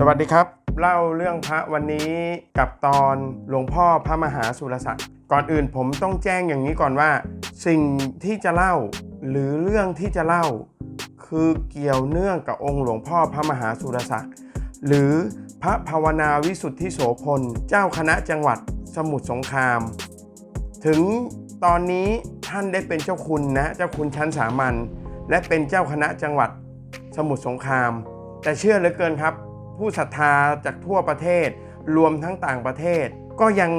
สวัสดีครับ เล่าเรื่องพระวันนี้กับตอนหลวงพ่อพระมหาสุรศักดิ์ก่อนอื่นผมต้องแจ้งอย่างนี้ก่อนว่า สิ่งที่จะเล่า หรือเรื่องที่จะเล่า คือเกี่ยวเนื่องกับองค์หลวงพ่อพระมหาสุรศักดิ์หรือพระภาวนาวิสุทธิโสพล เจ้าคณะจังหวัดสมุทรสงคราม ถึงตอนนี้ท่านได้เป็นเจ้าคุณนะเจ้าคุณชั้นสามัญและเป็นเจ้าคณะจังหวัดสมุทรสงคราม แต่เชื่อเหลือเกินครับ ผู้ศรัทธาจากทั่วประเทศ รวมทั้งต่างประเทศ ก็ยัง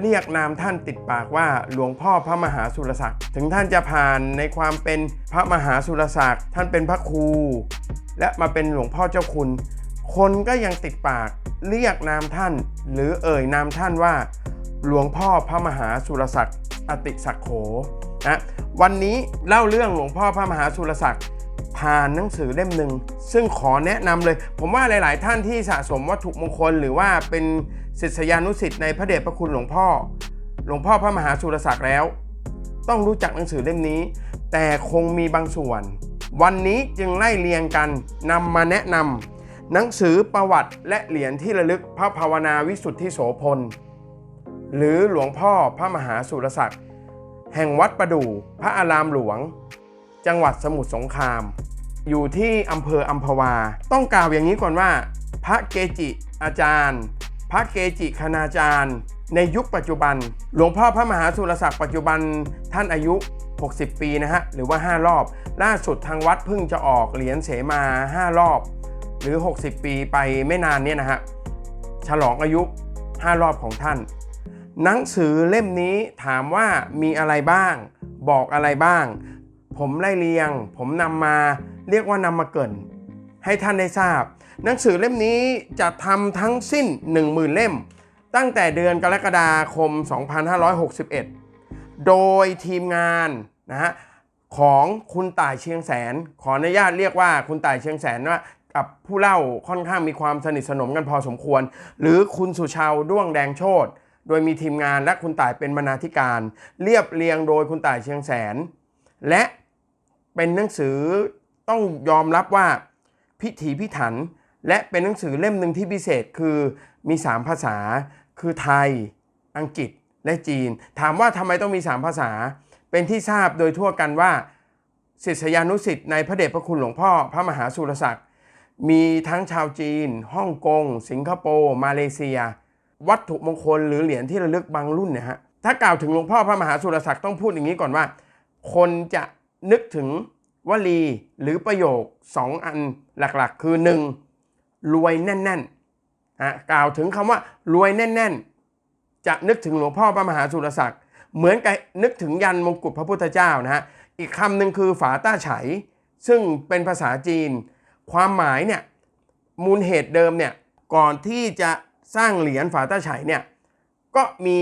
เรียกนามท่านติดปากว่าหลวงพ่อพระมหาสุรศักดิ์ถึงท่านจะผ่านในความเป็นพระมหาสุรศักดิ์ท่านเป็นพระครู และมาเป็นหลวงพ่อเจ้าคุณ คนก็ยังติดปากเรียกนามท่าน หรือเอ่ยนามท่านว่า หลวงพ่อพระมหาสุรศักดิ์อติศักโขนะวันนี้เล่าเรื่องหลวงพ่อพระมหาสุรศักดิ์ ผ่านหนังสือเล่มหนึ่งซึ่งขอแนะนำเลย ผมว่าหลาย ๆ ท่านที่สะสมวัตถุมงคล หรือว่าเป็นศิษยานุศิษย์ในพระเดชพระคุณหลวงพ่อ หลวงพ่อพระมหาสุรศักดิ์แล้ว ต้องรู้จักหนังสือเล่มนี้ แต่คงมีบางส่วน วันนี้จึงไล่เรียงกันนำมาแนะนำหนังสือประวัติและเหรียญที่ระลึกพระภาวนาวิสุทธิโสพลหรือหลวงพ่อพระมหาสุรศักดิ์แห่งวัดประดู่พระอารามหลวง จังหวัดสมุทรสงคราม อยู่ที่อำเภออัมพวา ต้องกล่าวอย่างนี้ก่อนว่า พระเกจิอาจารย์ พระเกจิคณาจารย์ ในยุคปัจจุบัน หลวงพ่อพระมหาสุรศักดิ์ปัจจุบันท่านอายุ 60 ปีนะฮะ หรือว่า 5 รอบ ล่าสุดทางวัดเพิ่งจะออกเหรียญเสมา 5 รอบ หรือ 60 ปีไปไม่นานเนี่ยนะฮะ ฉลองอายุ 5 รอบของท่าน หนังสือเล่มนี้ถามว่ามีอะไรบ้าง บอกอะไรบ้าง ผมไล่เรียง ผมนำมาเรียกว่านำมาเกินให้ท่านได้ทราบ หนังสือเล่มนี้จะทำทั้งสิ้น 10,000 เล่ม ตั้งแต่เดือนกรกฎาคม 2561 โดยทีมงานนะฮะของคุณต่ายเชียงแสน ขออนุญาตเรียกว่าคุณต่ายเชียงแสนว่ากับผู้เล่าค่อนข้างมีความสนิทสนมกันพอสมควร หรือคุณสุชาวด้วงแดงโชตโดยมีทีมงานและคุณต่ายเป็นบรรณาธิการ เรียบเรียงโดยคุณต่ายเชียงแสน และ เป็นหนังสือต้องยอมรับว่าพิถีพิถัน และเป็นหนังสือเล่มหนึ่งที่พิเศษคือมี 3 ภาษา คือไทย อังกฤษและจีน ถามว่าทำไมต้องมี 3 ภาษา เป็นที่ทราบโดยทั่วกันว่าศิษยานุศิษย์ในพระเดชพระคุณหลวงพ่อพระมหาสุรศักดิ์มีทั้งชาวจีนฮ่องกง สิงคโปร์ มาเลเซีย วัตถุมงคลหรือเหรียญที่ระลึกบางรุ่นเนี่ยฮะถ้ากล่าวถึงหลวงพ่อพระมหาสุรศักดิ์ต้องพูดอย่างนี้ก่อนว่า คนจะ นึกถึงวลีหรือประโยค 2 อันหลักๆ คือ 1. รวยแน่นๆอะกล่าวถึงคำว่ารวยแน่น ๆ จะนึกถึงหลวงพ่อพระมหาสุรศักดิ์เหมือนกับนึกถึงยันมงกุฎพระพุทธเจ้านะฮะอีกคำหนึ่งคือฝาต้าไฉซึ่งเป็นภาษาจีน ความหมายเนี่ยมูลเหตุเดิมเนี่ยก่อนที่จะสร้างเหรียญฝาต้าไฉเนี่ยก็มี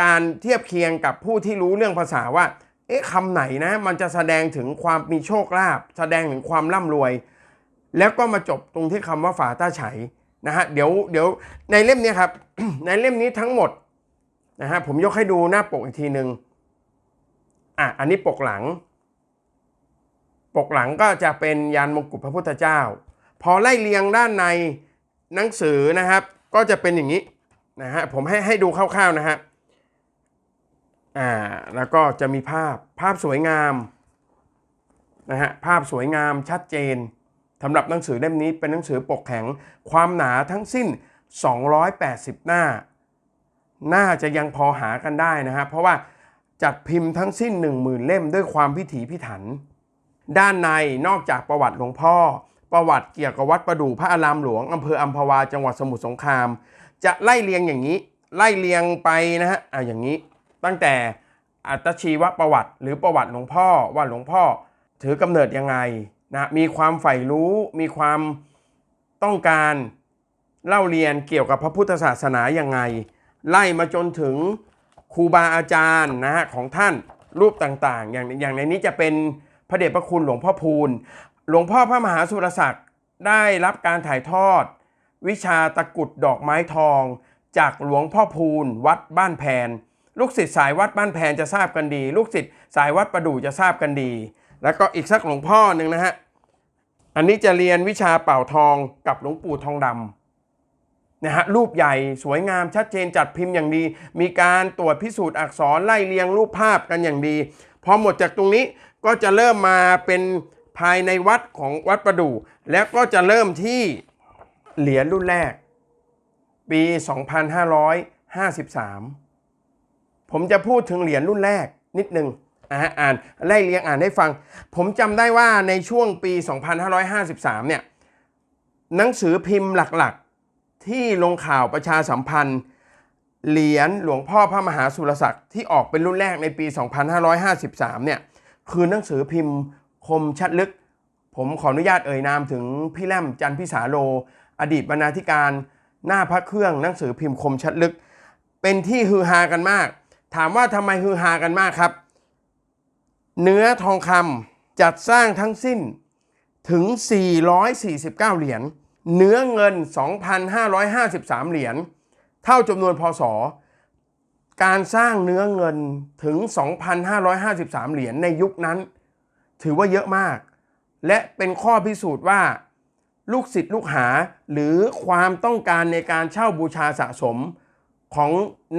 การเทียบเคียงกับผู้ที่รู้เรื่องภาษาว่า เอ๊ะคำไหนนะ มันจะแสดงถึงความมีโชคลาภแสดงถึงความร่ำรวย แล้วก็มาจบตรงที่คำว่าฝาต้าไฉนะฮะเดี๋ยวเดี๋ยวในเล่มนี้ครับ ในเล่มนี้ทั้งหมดนะฮะผมยกให้ดูหน้าปกอีกทีหนึ่งอะอันนี้ปกหลัง ปกหลังก็จะเป็นยานมงกุฎพระพุทธเจ้า พอไล่เรียงด้านในหนังสือนะครับ ก็จะเป็นอย่างนี้นะฮะผมให้ให้ดูคร่าวๆนะฮะ อ่าแล้วก็จะมีภาพภาพสวยงามนะฮะภาพสวยงามชัดเจนสำหรับหนังสือเล่มนี้เป็นหนังสือปกแข็งความหนาทั้งสิ้น 280 หน้า น่าจะยังพอหากันได้นะฮะเพราะว่าจัดพิมพ์ทั้งสิ้น 10,000 เล่มด้วยความพิถีพิถัน ด้านในนอกจากประวัติหลวงพ่อ ประวัติเกี่ยวกับวัดประดู่พระอารามหลวงอำเภออัมพวาจังหวัดสมุทรสงคราม จะไล่เรียงอย่างนี้ ไล่เรียงไปนะฮะอะอย่างนี้ ตั้งแต่อัตชีวประวัติ หรือประวัติหลวงพ่อว่าหลวงพ่อถือกำเนิดยังไงนะมีความใฝ่รู้มีความต้องการเล่าเรียนเกี่ยวกับพระพุทธศาสนายังไง ไล่มาจนถึงครูบาอาจารย์นะฮะของท่านรูปต่างๆ อย่างอย่างในนี้จะเป็นพระเดชพระคุณหลวงพ่อพูนหลวงพ่อพระมหาสุรศักดิ์ได้รับการถ่ายทอด วิชาตะกรุดดอกไม้ทอง จากหลวงพ่อพูนวัดบ้านแพน ลูกศิษย์สายวัดบ้านแพนจะทราบกันดี ลูกศิษย์สายวัดประดู่จะทราบกันดี แล้วก็อีกสักหลวงพ่อหนึ่งนะฮะอันนี้จะเรียนวิชาเป่าทองกับหลวงปู่ทองดำนะฮะรูปใหญ่สวยงามชัดเจนจัดพิมพ์อย่างดี มีการตรวจพิสูจน์อักษรไล่เรียงรูปภาพกันอย่างดีพอหมดจากตรงนี้ก็จะเริ่มมาเป็นภายในวัดของวัดประดู่แล้วก็จะเริ่มที่เหรียญรุ่นแรก ปี 2553 ผมจะพูดถึงเหรียญรุ่นแรกนิดนึงอ่านไล่เรียงอ่านให้ฟัง ผมจำได้ว่าในช่วงปี 2553 เนี่ยหนังสือพิมพ์หลักๆ ที่ลงข่าวประชาสัมพันธ์ เหรียญหลวงพ่อพระมหาสุรศักดิ์ที่ออกเป็นรุ่นแรกในปี 2553 เนี่ยคือหนังสือพิมพ์คมชัดลึก ผมขออนุญาตเอ่ยนามถึงพี่แลมจันพิสาโล อดีตบรรณาธิการ หน้าพระเครื่องหนังสือพิมพ์คมชัดลึก เป็นที่ฮือฮากันมาก ถามว่าทำไมฮือฮากันมากครับ เนื้อทองคำจัดสร้างทั้งสิ้นถึง 449 เหรียญ เนื้อเงิน 2,553 เหรียญ เท่าจำนวนพศ การสร้างเนื้อเงินถึง 2,553 เหรียญในยุคนั้น ถือว่าเยอะมาก และเป็นข้อพิสูจน์ว่า ลูกศิษย์ลูกหาหรือความต้องการในการเช่าบูชาสะสม ของ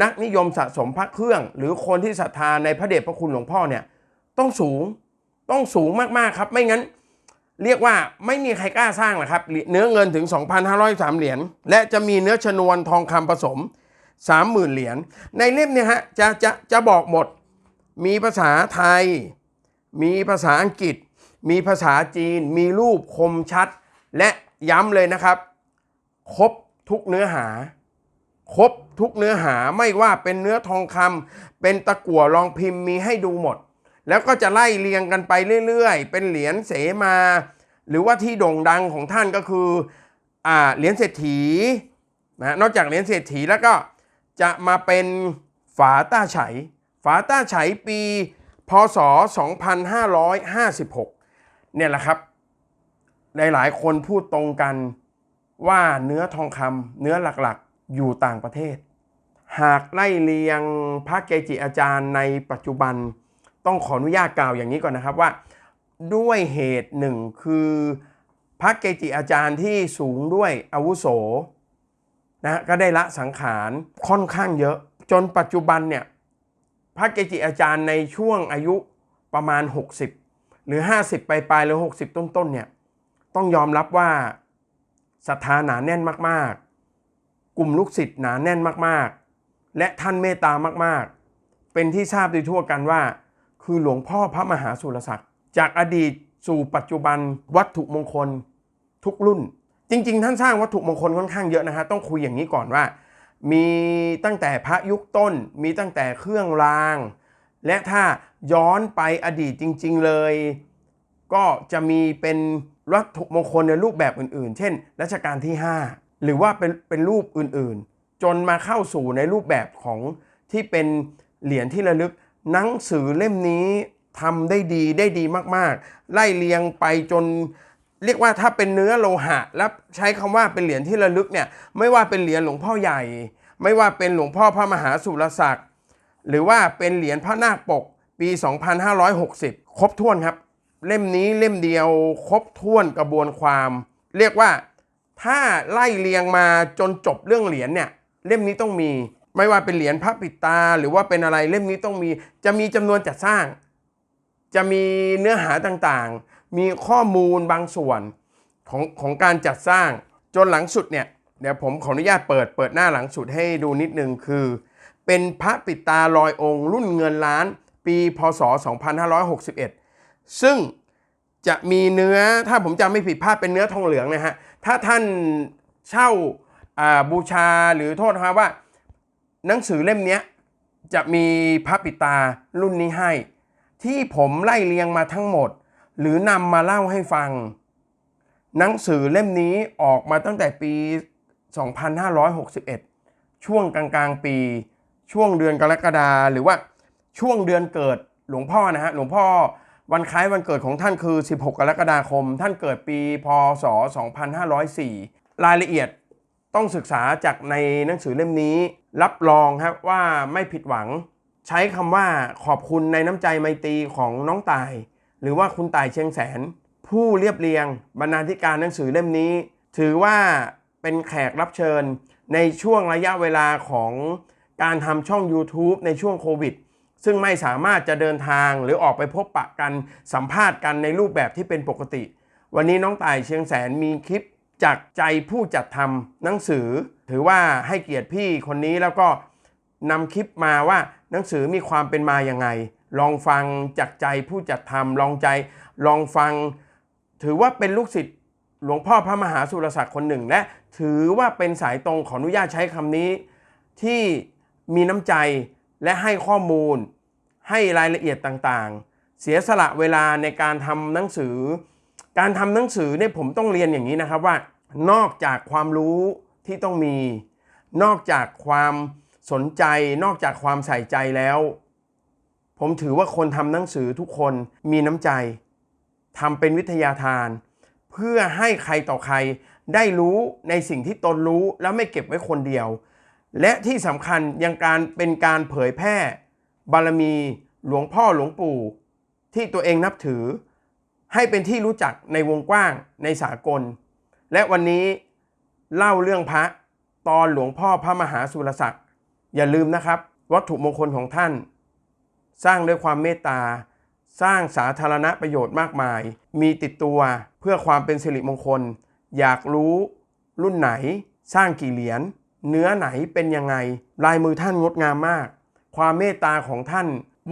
นักนิยมสะสมพระเครื่อง หรือคนที่ศรัทธาในพระเดชพระคุณหลวงพ่อเนี่ยต้องสูงต้องสูงมากๆครับ ไม่งั้น เรียกว่าไม่มีใครกล้าสร้างหรอกครับ เนื้อเงินถึง 2,503 เหรียญและจะมีเนื้อชนวนทองคำผสม 30,000 เหรียญในเล่มเนี่ยฮะจะจะจะบอกหมด มีภาษาไทย มีภาษาอังกฤษ มีภาษาจีน มีรูปคมชัด และย้ำเลยนะครับ ครบทุกเนื้อหา ครบทุกเนื้อหาไม่ว่าเป็นเนื้อทองคำเป็นตะกั่วรองพิมพ์มีให้ดูหมด แล้วก็จะไล่เรียงกันไปเรื่อยๆ เป็นเหรียญเสมา หรือว่าที่โด่งดังของท่านก็คืออ่าเหรียญเศรษฐีนะนอกจากเหรียญเศรษฐีแล้วก็จะมาเป็นฝาต้าไฉฝาต้าไฉปี พศ 2556 เนี่ยแหละครับ หลายๆ คนพูดตรงกันว่าเนื้อทองคำเนื้อหลักๆ อยู่ต่างประเทศ หากไล่เลียงพระเกจิอาจารย์ในปัจจุบันต้องขออนุญาตกล่าวอย่างนี้ก่อนนะครับว่า ด้วยเหตุหนึ่งคือพระเกจิอาจารย์ที่สูงด้วยอาวุโสนะก็ได้ละสังขารค่อนข้างเยอะ จนปัจจุบันเนี่ยพระเกจิอาจารย์ในช่วงอายุประมาณ 60 หรือ 50 ปลายๆหรือ 60 ต้นๆเนี่ยต้องยอมรับว่าศรัทธาหนาแน่นมาก กลุ่มลูกศิษย์หนาแน่นมากๆ และท่านเมตตามากๆ เป็นที่ทราบโดยทั่วกันว่า คือหลวงพ่อพระมหาสุรศักดิ์จากอดีตสู่ปัจจุบันวัตถุมงคลทุกรุ่น จริง ๆ ท่านสร้างวัตถุมงคลค่อนข้างเยอะนะฮะต้องคุยอย่างนี้ก่อนว่า มีตั้งแต่พระยุคต้น มีตั้งแต่เครื่องราง และถ้าย้อนไปอดีตจริง ๆ เลย ก็จะมีเป็นวัตถุมงคลในรูปแบบอื่น ๆ เช่น รัชกาลที่ 5 หรือว่าเป็นเป็นรูปอื่นๆ จนมาเข้าสู่ในรูปแบบของที่เป็นเหรียญที่ระลึกหนังสือเล่มนี้ทำได้ดีได้ดีมากๆ ไล่เลียงไปจนเรียกว่าถ้าเป็นเนื้อโลหะ แล้วใช้คำว่าเป็นเหรียญที่ระลึกเนี่ยไม่ว่าเป็นเหรียญหลวงพ่อใหญ่ ไม่ว่าเป็นหลวงพ่อพระมหาสุรศักดิ์หรือว่าเป็นเหรียญพระนาคปกปี 2560 ครบถ้วนครับ เล่มนี้เล่มเดียวครบถ้วนกระบวนความ เรียกว่า ถ้าไล่เรียงมาจนจบเรื่องเหรียญเนี่ยเล่มนี้ต้องมี ไม่ว่าเป็นเหรียญพระปิดตา หรือว่าเป็นอะไรเล่มนี้ต้องมี จะมีจำนวนจัดสร้าง จะมีเนื้อหาต่างๆ มีข้อมูลบางส่วนของของการจัดสร้างจนหลังสุดเนี่ยเดี๋ยวผมขออนุญาตเปิดเปิดหน้าหลังสุดให้ดูนิดนึงคือ เป็นพระปิดตาลอยองค์ รุ่นเงินล้าน ปีพศ 2561 ซึ่ง จะมีเนื้อถ้าผมจำไม่ผิดภาพเป็นเนื้อทองเหลืองนะฮะถ้าท่านเช่าบูชาหรือโทษนะครับว่า หนังสือเล่มนี้จะมีพระปิตารุ่นนี้ให้ ที่ผมไล่เรียงมาทั้งหมด หรือนำมาเล่าให้ฟัง หนังสือเล่มนี้ออกมาตั้งแต่ปี 2561 ช่วงกลางๆปี ช่วงเดือนกรกฎาหรือว่าช่วงเดือนเกิดหลวงพ่อนะฮะหลวงพ่อ วันคล้ายวันเกิดของท่านคือ 16 กรกฎาคม ท่านเกิดปีพศ 2504 รายละเอียดต้องศึกษาจากในหนังสือเล่มนี้ รับรองครับว่าไม่ผิดหวัง ใช้คำว่าขอบคุณในน้ำใจไมตรีของน้องตาย หรือว่าคุณตายเชียงแสน ผู้เรียบเรียง บรรณาธิการหนังสือเล่มนี้ ถือว่าเป็นแขกรับเชิญในช่วงระยะเวลาของการทำช่อง YouTube ในช่วงโควิด ซึ่งไม่สามารถจะเดินทางหรือออกไปพบปะกันสัมภาษณ์กันในรูปแบบที่เป็นปกติ วันนี้น้องต่ายเชียงแสนมีคลิปจากใจผู้จัดทำหนังสือ ถือว่าให้เกียรติพี่คนนี้แล้วก็นำคลิปมาว่าหนังสือมีความเป็นมาอย่างไง ลองฟังจากใจผู้จัดทำลองใจ ลองฟัง ถือว่าเป็นลูกศิษย์หลวงพ่อพระมหาสุรศักดิ์คนหนึ่ง และถือว่าเป็นสายตรงขออนุญาตใช้คำนี้ ที่มีน้ำใจและให้ข้อมูล ให้รายละเอียดต่างๆ เสียสละเวลาในการทำหนังสือ การทำหนังสือเนี่ยผมต้องเรียนอย่างนี้นะครับว่า นอกจากความรู้ที่ต้องมี นอกจากความสนใจ นอกจากความใส่ใจแล้ว ผมถือว่าคนทำหนังสือทุกคนมีน้ำใจทำเป็นวิทยาทาน เพื่อให้ใครต่อใครได้รู้ในสิ่งที่ตนรู้แล้วไม่เก็บไว้คนเดียว และที่สำคัญยังการเป็นการเผยแพร่ บารมีหลวงพ่อหลวงปู่ ที่ตัวเองนับถือ ให้เป็นที่รู้จักในวงกว้างในสากล และวันนี้เล่าเรื่องพระตอนหลวงพ่อพระมหาสุรศักดิ์อย่าลืมนะครับ วัตถุมงคลของท่าน สร้างด้วยความเมตตา สร้างสาธารณประโยชน์มากมาย มีติดตัวเพื่อความเป็นสิริมงคล อยากรู้รุ่นไหน สร้างกี่เหรียญเนื้อไหนเป็นยังไง ลายมือท่านงดงามมาก ความเมตตาของท่าน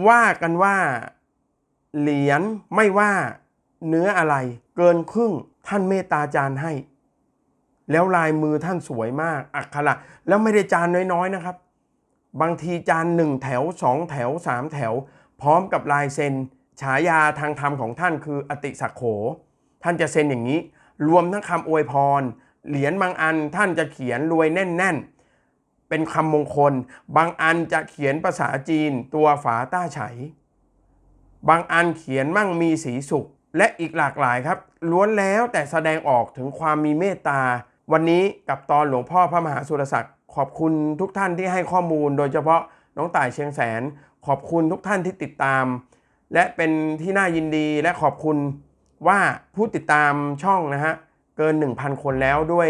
ว่ากันว่า เหรียญไม่ว่าเนื้ออะไร เกินครึ่งท่านเมตตาจานให้ แล้วลายมือท่านสวยมาก อักขระแล้วไม่ได้จานน้อยๆนะครับ บางทีจานหนึ่งแถวสองแถวสามแถว พร้อมกับลายเซ็นฉายาทางธรรมของท่านคืออติสักโข ท่านจะเซ็นอย่างนี้ รวมทั้งคำอวยพร เหรียญบางอันท่านจะเขียนรวยแน่น ๆ เป็นคำมงคล บางอันจะเขียนภาษาจีนตัวฝาต้าไฉ บางอันเขียนมั่งมีสีสุข และอีกหลากหลายครับ ล้วนแล้วแต่แสดงออกถึงความมีเมตตา วันนี้กับตอนหลวงพ่อพระมหาสุรศักดิ์ขอบคุณทุกท่านที่ให้ข้อมูล โดยเฉพาะน้องต่ายเชียงแสน ขอบคุณทุกท่านที่ติดตาม และเป็นที่น่ายินดีและขอบคุณว่าผู้ติดตามช่องนะฮะเกิน 1,000 คนแล้วด้วย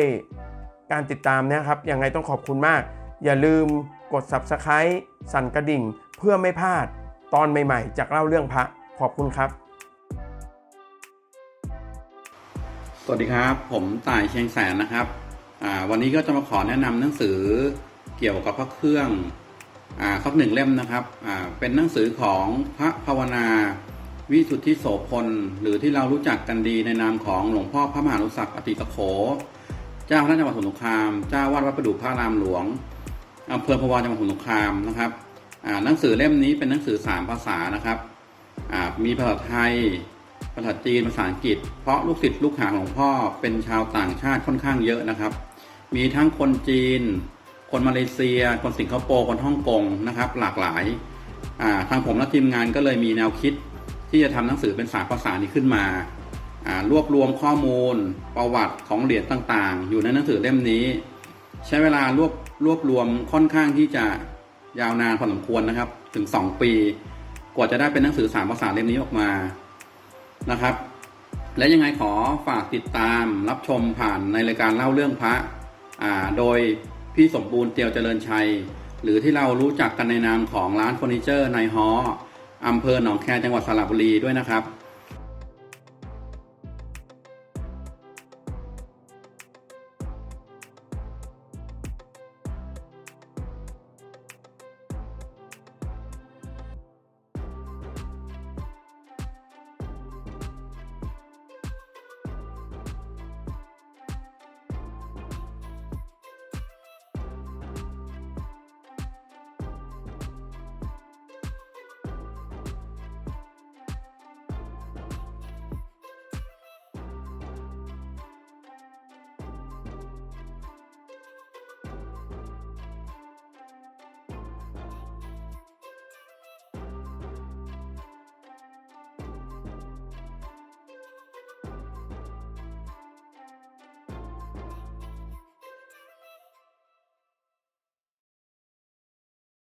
การติดตามนะครับยังไงต้องขอบคุณมาก อย่าลืมกด Subscribe สั่นกระดิ่ง เพื่อไม่พลาดตอนใหม่ๆ จากเล่าเรื่องพระขอบคุณครับ สวัสดีครับ ผมต่ายเชียงแสนนะครับวันนี้ก็จะมาขอแนะนำหนังสือเกี่ยวกับพระเครื่องอ่าสักหนึ่งเล่มนะครับเป็นหนังสือของพระภาวนาวิสุทธิโสพลหรือที่เรารู้จักกันดีในนามของหลวงพ่อพระมหานุสักอติตโข เจ้าคณะจังหวัดสมุทรสงคราม เจ้าวาดวัดประดู่พระรามหลวง อำเภอพะวจังหวัดสมุทรสงครามนะครับหนังสือเล่มนี้เป็นหนังสือสามภาษานะครับมีภาษาไทย ภาษาจีน ภาษาอังกฤษ เพราะลูกศิษย์ลูกหาของพ่อเป็นชาวต่างชาติค่อนข้างเยอะนะครับ มีทั้งคนจีน คนมาเลเซีย คนสิงคโปร์คนฮ่องกงนะครับ หลากหลายาทางผมและทีมงานก็เลยมีแนวคิดที่จะทำหนังสือเป็นสามภาษานี้ขึ้นมาารวบรวมข้อมูลประวัติของเหรียญต่างๆ อยู่ในหนังสือเล่มนี้ ใช้เวลารวบ รวบรวมค่อนข้างที่จะยาวนานพอสมควรนะครับ ถึง 2 ปี กว่าจะได้เป็นหนังสือสามภาษาเล่มนี้ออกมานะครับ และยังไงขอฝากติดตามรับชมผ่านในรายการเล่าเรื่องพระอ่าโดยพี่สมบูรณ์เตียวเจริญชัย หรือที่เรารู้จักกันในนามของร้านเฟอร์นิเจอร์ในฮออำเภอหนองแคจังหวัดสระบุรีด้วยนะครับ